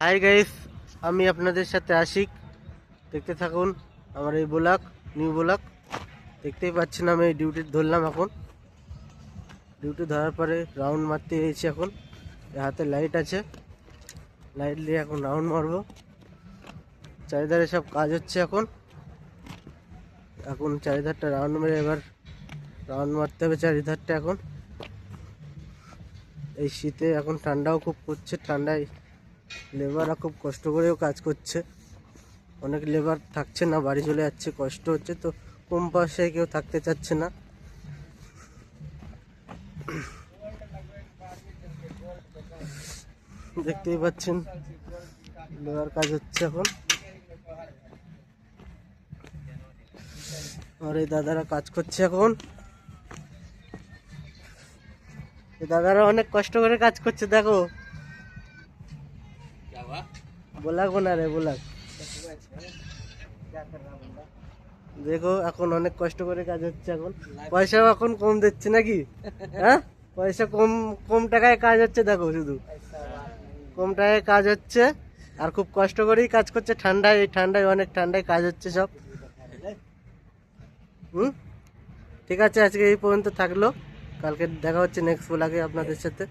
Hi guys আমি আপনাদের সাথে আশিক। দেখতে থাকুন আমার এই ব্লগ নিউ ব্লগ। দেখতেই পাচ্ছেন আমি ডিউটি ধরলাম এখন। ডিউটি ধরার পরে রাউন্ড মারতে এসেছি এখন। হাতে লাইট আছে। লাইট দিয়ে এখন রাউন্ড মারবো। চারিধারে সব কাজ হচ্ছে এখন। এখন চারিধারটা রাউন্ড মেরে এবার রাউন্ড মারতে হবে চারিধারটা এখন। এই শীতে এখন ঠান্ডাও খুব পড়ছে। ঠান্ডায় লেবাররা খুব কষ্ট করেও কাজ করছে। অনেক লেবার থাকছে না, বাড়ি চলে যাচ্ছে, কষ্ট হচ্ছে। তো কম পয়সায় কেউ থাকতে চাচ্ছে না। দেখতেই পাচ্ছেন লেবার কাজ হচ্ছে এখন। আর এই দাদারা কাজ করছে এখন। দাদারা অনেক কষ্ট করে কাজ করছে, দেখো। बोला को ना रे बोला দেখো এখন অনেক কষ্ট করে কাজ হচ্ছে এখন পয়সাও এখন কম দিচ্ছে নাকি হ্যাঁ পয়সা কম কম টাকায় কাজ হচ্ছে দেখো শুধু কম টাকায় কাজ হচ্ছে আর খুব কষ্ট করেই কাজ করছে ঠান্ডায় এই ঠান্ডায় অনেক ঠান্ডায় কাজ হচ্ছে সব হুম ঠিক আছে আজকে এই পর্যন্ত থাকলো কালকে দেখা হচ্ছে নেক্সট ব্লগে আপনাদের সাথে